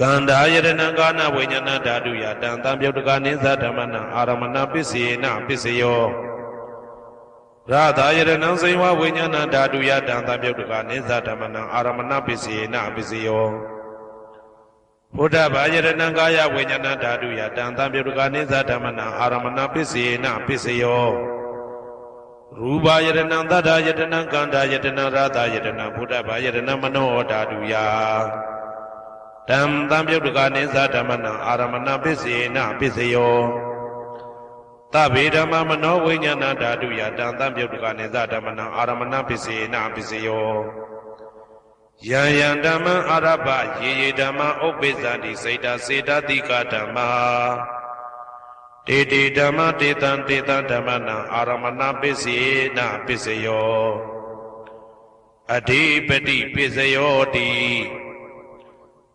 ကန္တာယရဏကာနဝိညာဏဓာတုယတံတံပြုတ်တကနိသဓမ္မနံအာရမဏပစ္စေနပစ္စယောရသာယရဏံစေဝဝိညာဏဓာတုယတံတံပြုတ်တကနိသဓမ္မနံအာရမဏပစ္စေနပစ္စယောဘုဒ္ဓဘာယရဏံကာယဝိညာဏဓာတုယတံတံပြုတ်တကနိသဓမ္မနံအာရမဏပစ္စေနပစ္စယောရူပယရဏံသတ္တယတနံကန္တာယတနံရသယတနံဘုဒ္ဓဘာယရဏံမနောဓာတုယ တံတံပြုတ်တကနိသဓမ္မနံအာရမဏပစ္စေနပစ္စယောသဗ္ဗေဓမ္မမနောဝိညာဏဓာတုယတံတံပြုတ်တကနိသဓမ္မနံအာရမဏပစ္စေနပစ္စယောယံယံဓမ္မံအာရပယေယေဓမ္မဥပ္ပိသန္တိစေတစေတတိကဓမ္မာတေတေဓမ္မတေတံတေတံဓမ္မနံအာရမဏပစ္စေနပစ္စယောအဓိပတိပစ္စယောတိ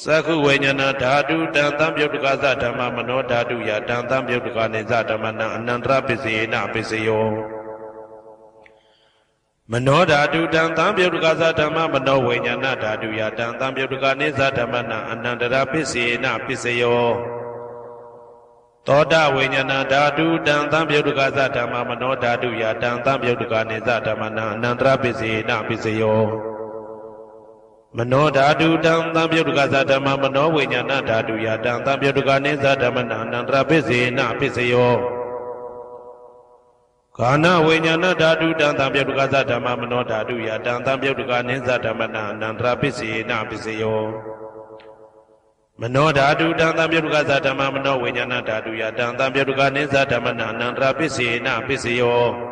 သက္ခုဝိညာဏဓာတုတံတံပြုတ်တကသဓမ္မမနောဓာတုယတံတံပြုတ်တကနေသဓမ္မနံအနန္တရပစ္စေနပစ္စယောမနောဓာတုတံတံပြုတ်တကသဓမ္မမနောဝိညာဏဓာတုယတံတံပြုတ်တကနေသဓမ္မနံအနန္တရပစ္စေနပစ္စယောသောတာဝိညာဏဓာတုတံတံပြုတ်တကသဓမ္မမနောဓာတုယတံတံပြုတ်တကနေသဓမ္မနံအနန္တရပစ္စေနပစ္စယော မနောဓာတုတံသံပြုတ်တကသဓမ္မမနောဝိညာဏဓာတုယတံသံပြုတ်တကနိသဓမ္မနအနန္တရပစ္စေနပစ္စယောခာနဝိညာဏဓာတုတံသံပြုတ်တကသဓမ္မမနောဓာတုယတံသံပြုတ်တကနိသဓမ္မနအနန္တရပစ္စေနပစ္စယောမနောဓာတုတံသံပြုတ်တကသဓမ္မမနောဝိညာဏဓာတုယတံသံပြုတ်တကနိသဓမ္မနအနန္တရပစ္စေနပစ္စယော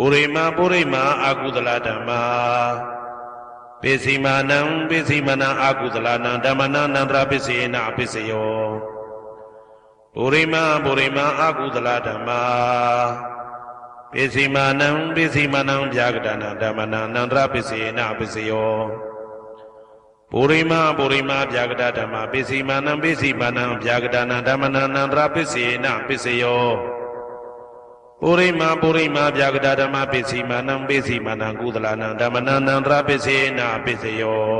ပုရိမာပုရိမာအာကုသလဓမ္မာပိစီမာနံပိစီမနံအာကုသလနံဓမ္မနံနန္တရပိစေနပိစယောပုရိမာပုရိမာအာကုသလဓမ္မာပိစီမာနံပိစီမနံဗျာကတနံဓမ္မနံနန္တရပိစေနပိစယောပုရိမာပုရိမာဗျာကတဓမ္မာပိစီမာနံပိစီမနံဗျာကတနံဓမ္မနံနန္တရပိစေနပိစယော ပုရိမာပုရိမာဗျာကတာဓမ္မပိစီမာနံပိစီမာနံကုသလနံဓမ္မနံနန္တရပိစေနာပိစယော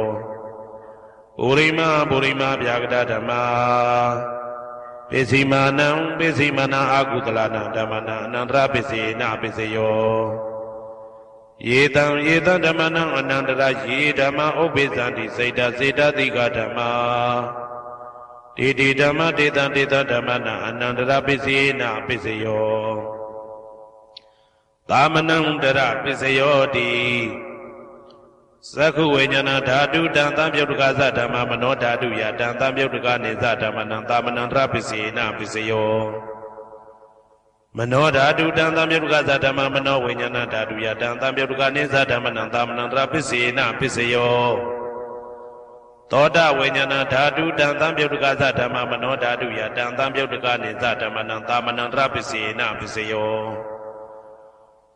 ပုရိမာပုရိမာဗျာကတာဓမ္မပိစီမာနံပိစီမာနံအာကုသလနံဓမ္မနံအနန္တရပိစေနာပိစယောယေတံယေတံဓမ္မနံအနန္တရယေဓမ္မဥပ္ပိသန္တိစေတစေတတိကဓမ္မာတေတိဓမ္မတေတံတေတဓမ္မနာအနန္တရပစ္စယေနပစ္စယော သာမဏံတရပစ္စယောတိသက္ခုဝိညာဏဓာတုတံသံပြုတ်တကသဓမ္မမနောဓာတုယတံသံပြုတ်တကနေသဓမ္မနံသာမဏံတရပစ္စယေနပစ္စယောမနောဓာတုတံသံပြုတ်တကသဓမ္မမနောဝိညာဏဓာတုယတံသံပြုတ်တကနေသဓမ္မနံသာမဏံတရပစ္စယေနပစ္စယောသောတဝိညာဏဓာတုတံသံပြုတ်တကသဓမ္မမနောဓာတုယတံသံပြုတ်တကနေသဓမ္မနံသာမဏံတရပစ္စယေနပစ္စယော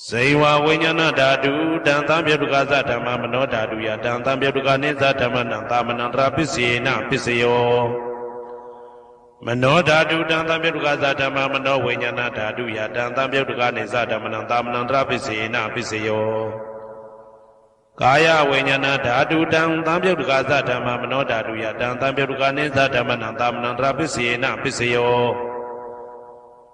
ဇေဝဝိညာဏဓာတုတံသံပြုတ်တကသဓမ္မမနောဓာတုယတံသံပြုတ်တကနေသဓမ္မနံသာမဏံတရပစ္စယေနပစ္စယောမနောဓာတုတံသံပြုတ်တကသဓမ္မမနောဝိညာဏဓာတုယတံသံပြုတ်တကနေသဓမ္မနံသာမဏံတရပစ္စယေနပစ္စယောကာယဝိညာဏဓာတုတံသံပြုတ်တကသဓမ္မမနောဓာတုယတံသံပြုတ်တကနေသဓမ္မနံသာမဏံတရပစ္စယေနပစ္စယော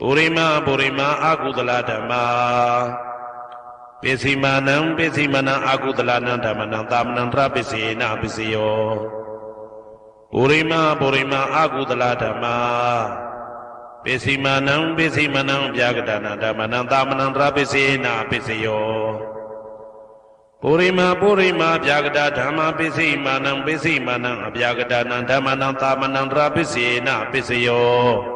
ပုရိမာပုရိမာအာကုသလဓမ္မာပိစိမာနံပိစိမနံအာကုသလနံဓမ္မနံသာမဏံတရပစ္စယေနပစ္စယောပုရိမာပုရိမာအာကုသလဓမ္မာပိစိမာနံပိစိမနံဗျာကတနာဓမ္မနံသာမဏံတရပစ္စယေနပစ္စယောပုရိမာပုရိမာဗျာကတာဓမ္မပိစိမာနံပိစိမာနံအဗျာကတာနံဓမ္မနံသာမဏံတရပစ္စယေနပစ္စယော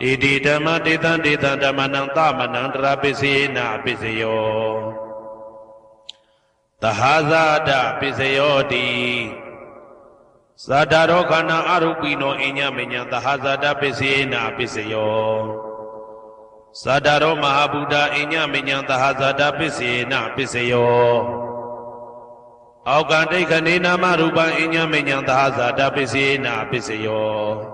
တေတိဓမ္မတေတံတေတံဓမ္မနံသမဏံတရာပစ္စယေနပစ္စယောသဟာဇာတပစ္စယောတိဇာတာရောခန္ဓာအရုပိနောအညမညံသဟာဇာတပစ္စယေနပစ္စယောဇာတာရောမဟာဗုဒ္ဓအညမညံသဟာဇာတပစ္စယေနပစ္စယောအောက်ကံဒိဋ္ဌနေနာမရူပံအညမညံသဟာဇာတပစ္စယေနပစ္စယော